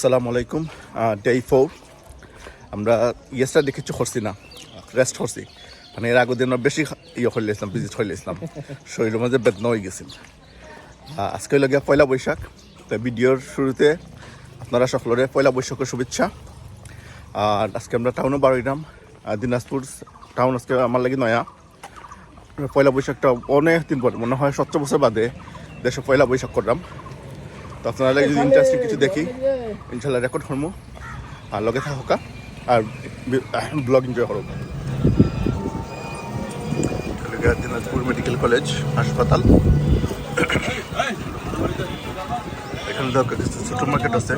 আসসালামু আলাইকুম day four আমরা ইয়েসটা দেখেছি করছি না রেস্ট করছি মানে এর আগের দিন বেশি ইয়ে হইলে ইসলাম ভিজিট হইলে ইসলাম শরীরের মাঝে বেদনা হয়ে গেছিল। আজকে হইল গিয়া পয়লা বৈশাখ। তো ভিডিওর শুরুতে আপনারা সকলরে পয়লা বৈশাখের শুভেচ্ছা। আর আজকে আমরা টাউনও বাড়াইলাম দিনাজপুর টাউন আজকে আমার লাগি নয়া। পয়লা বৈশাখটা অনেক দিন পরে মনে হয় সতেরো বছর বাদে দেশে পয়লা বৈশাখ করলাম। তো আপনারা যদি ইন্টারেস্টিং কিছু দেখি। ইনশাল্লাহ রেকর্ড করব আর লগে থাকা আর ব্লগ এনজয় করব দিনাজপুর মেডিকেল কলেজ হাসপাতাল। এখানে ছোটো মার্কেট আছে।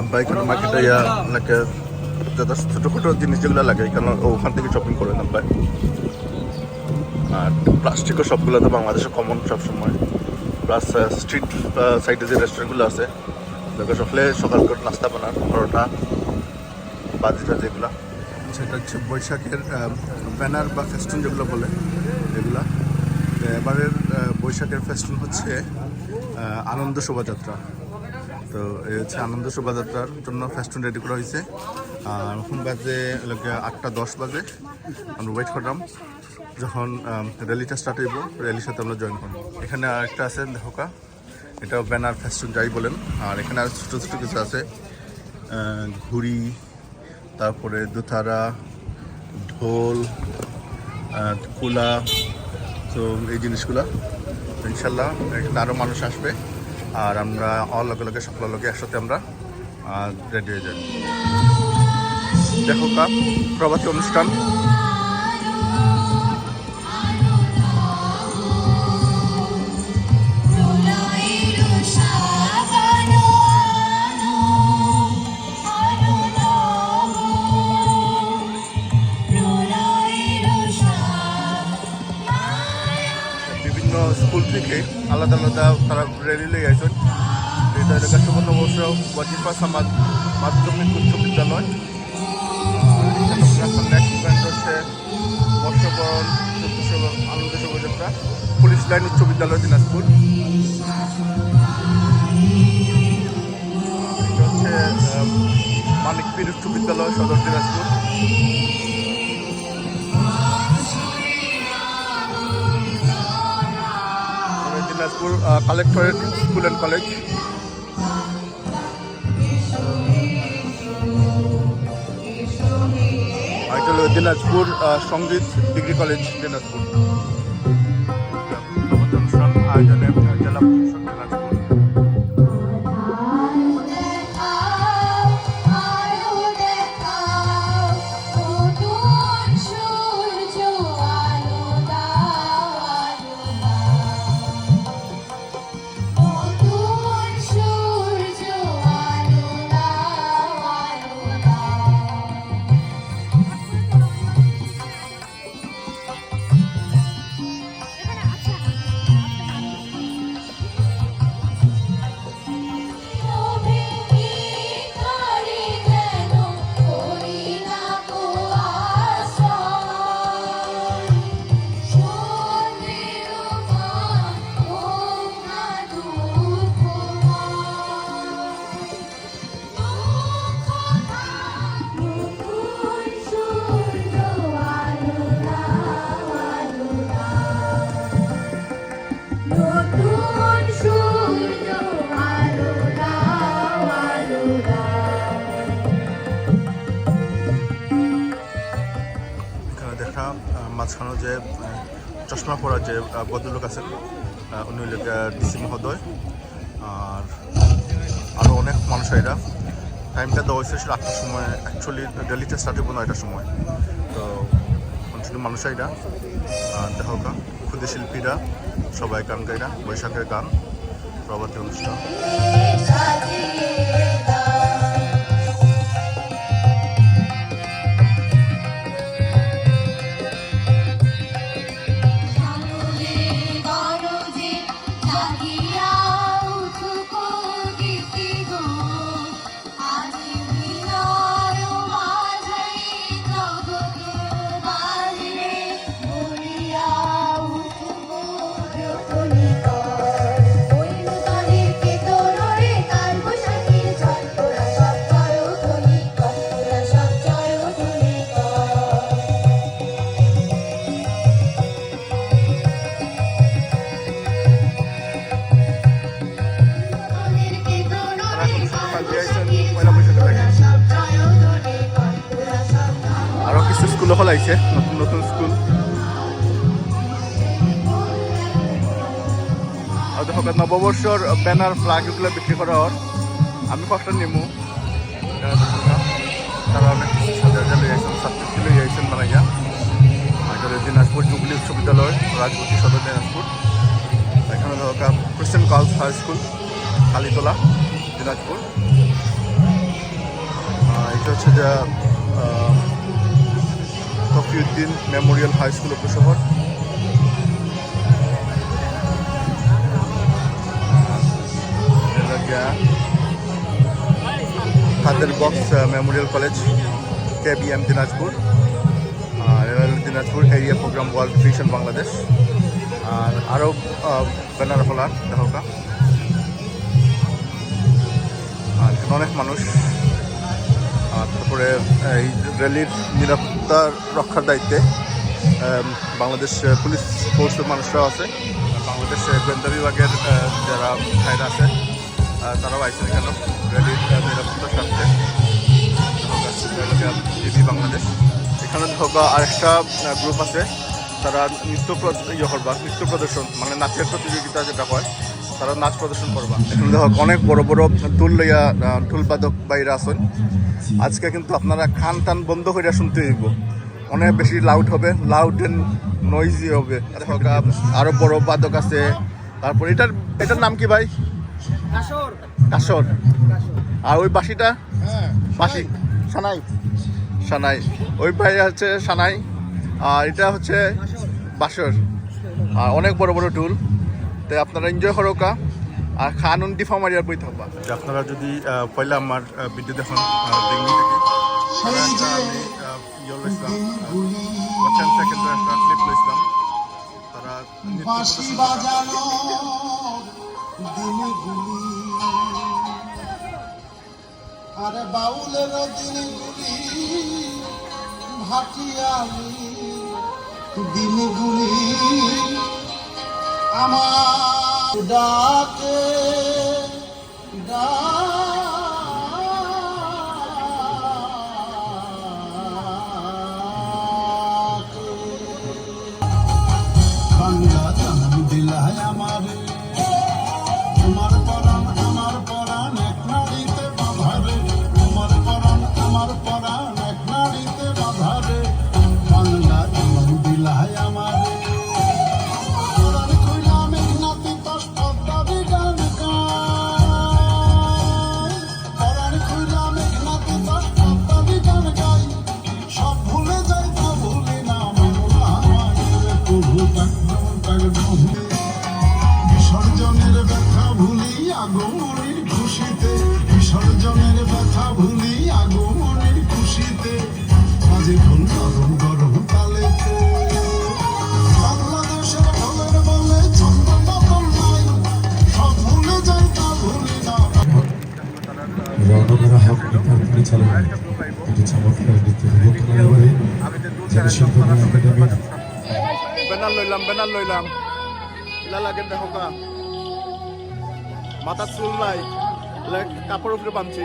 আব্বা, এখানে মার্কেটে ইয়া লাগে যাতে ছোটো ছোটো জিনিস যেগুলো লাগে, এখানে ওখান থেকে শপিং করেন আব্বাই আর প্লাস্টিকের সবগুলো তো বাংলাদেশে কমন সবসময়। প্লাস স্ট্রিট সাইডে যে রেস্টুরেন্টগুলো আছে লোকে সকালে করে নাস্তা বানার পরোটা, বাজিটা যেগুলো। সেটা হচ্ছে বৈশাখের ব্যানার বা ফেস্টুন যেগুলো বলে, এগুলা। এবারের বৈশাখের ফেস্টুন হচ্ছে আনন্দ শোভাযাত্রা। তো এই হচ্ছে আনন্দ শোভাযাত্রার জন্য ফেস্টুন রেডি করা হয়েছে। আর এখন বাজে আটটা দশ বাজে। আমরা ওয়েট করলাম, যখন র্যালিটা স্টার্ট হইব র্যালির সাথে আমরা জয়েন করব এখানে আরেকটা আছে দেখোকা এটা ব্যানার ফ্যাশন যাই বলেন। আর এখানে আর ছোটো ছোটো কিছু আছে। ঘুড়ি, তারপরে দোতারা, ঢোল কুলা, তো এই জিনিসগুলা। ইনশাল্লাহ এখানে আরও মানুষ আসবে। আর আমরা অল লগে সকল লগে একসাথে আমরা রেডি হয়ে যাই। দেখো কা প্রবাসী অনুষ্ঠান। আলাদা আলাদা তারা র্যালি লই আইসন এটা এলাকা সুবর্ণবর্ষ ওয়াজিফা সামাদ মাধ্যমিক উচ্চ বিদ্যালয়। নেক্সট ইভেন্ট হচ্ছে বর্ষবরণ আনন্দ শোভাযাত্রা, পুলিশ লাইন উচ্চ বিদ্যালয় দিনাজপুর। হচ্ছে মানিক পীর উচ্চ বিদ্যালয়, সদর Dinajpur. Dinajpur collectorate school and college Dinajpur সংগীত ডিগ্রি কলেজ দিনাজপুর। আয়োজনে মাঝখানে যে চশমা পরা যে ভদ্রলোক আছেন উনি হলেন ডিসি মহোদয়। আর আরও অনেক মানুষ এরা। টাইমটা দেওয়া হয়েছে সেটা আটটার সময়। অ্যাকচুয়ালি ডেলিতে স্টার্ট হব নয়টার সময়। তো কন্টিনিউ মানুষ এরা। দেখা কা ক্ষুদে শিল্পীরা, সবাই গান গাইরা বৈশাখের গান প্রভাতী অনুষ্ঠান। দখল আইছে নতুন নতুন স্কুল দেখো নববর্ষর ব্যানার ফ্ল্যাগ এগুলো বিক্রি করা হর আমি কষ্ট নিমু। তারা অনেক সাজা লই আইছেন ছাত্রী লই আইছেন বানাইয়া। আমাদের দিনাজপুর জুবলি উচ্চ বিদ্যালয় রাজবতী সদর দিনাজপুর। এখানে দেখো Christian girls high school Kalitala, Dinajpur. এটা হচ্ছে যে আহ, তফিউদ্দিন মেমোরিয়াল হাই স্কুল উপশহর father box memorial college K B M Dinajpur আর Dinajpur area program World Vision Bangladesh আর আরও ব্যানার ফলার দেখা আর অনেক মানুষ। তারপরে, এই র্যালির নিরাপত্তা রক্ষার দায়িত্বে বাংলাদেশ পুলিশ ফোর্সের মানুষরাও আছে। বাংলাদেশ গোয়েন্দা বিভাগের যারা ভাইরা আছে তারাও আইসেন কেন র্যালির নিরাপত্তার স্বার্থে। জিবি বাংলাদেশ। এখানে ধরো আরেকটা গ্রুপ আছে। তারা নৃত্য ইয়ে করবা, নৃত্য প্রদর্শন মানে নাচের প্রতিযোগিতা যেটা হয়। তারা নাচ প্রদর্শন করবা। এখানে দেখো অনেক বড় বড় ঢুল লইয়া আহ, বাদক বাইরা আছেন। আজকে কিন্তু আপনারা খান টান বন্ধ করে শুনতে হইব। অনেক বেশি লাউড হবে লাউড এন্ড নয়েজি হবে। আরও বড় বাদক আছে। তারপর এটার এটার নাম কি ভাই? কাসর আর ওই বাঁশিটা? বাঁশি। সানাই। সানাই। ওই ভাই হচ্ছে সানাই। আর এটা হচ্ছে বাসর আর অনেক বড় বড় টুল তাই আপনারা এনজয় করোকা আর খান উন্টি ফামারিয়ার বই থাকবা আপনারা যদি পয়লা আমার ভিডিও দেখুন। আরে বাউলের দিনগুলি ভাটিয়ালি দিনগুলি আমার ডাকে। আগমনের খুশিতে বিসর্জনের ব্যথা ভুলি আগমনের খুশিতে মাঝে ফুল গরম গরম তালেতে। বাংলাদেশের ঢোলের বলে ছন্দ বদল নাই সব ভুলে যাই তা ভুলি না। রণগড়া হক নেতার পরিচালনায় একটি চমৎকার নৃত্য রূপকল্পনা এবারে জনশিল্প একাডেমির। ব্যানার লইলাম ব্যানার লইলাম। ইলা লাগে দেখো কা মাথা চুল নাই কাপড় উপরে বাঁধছি।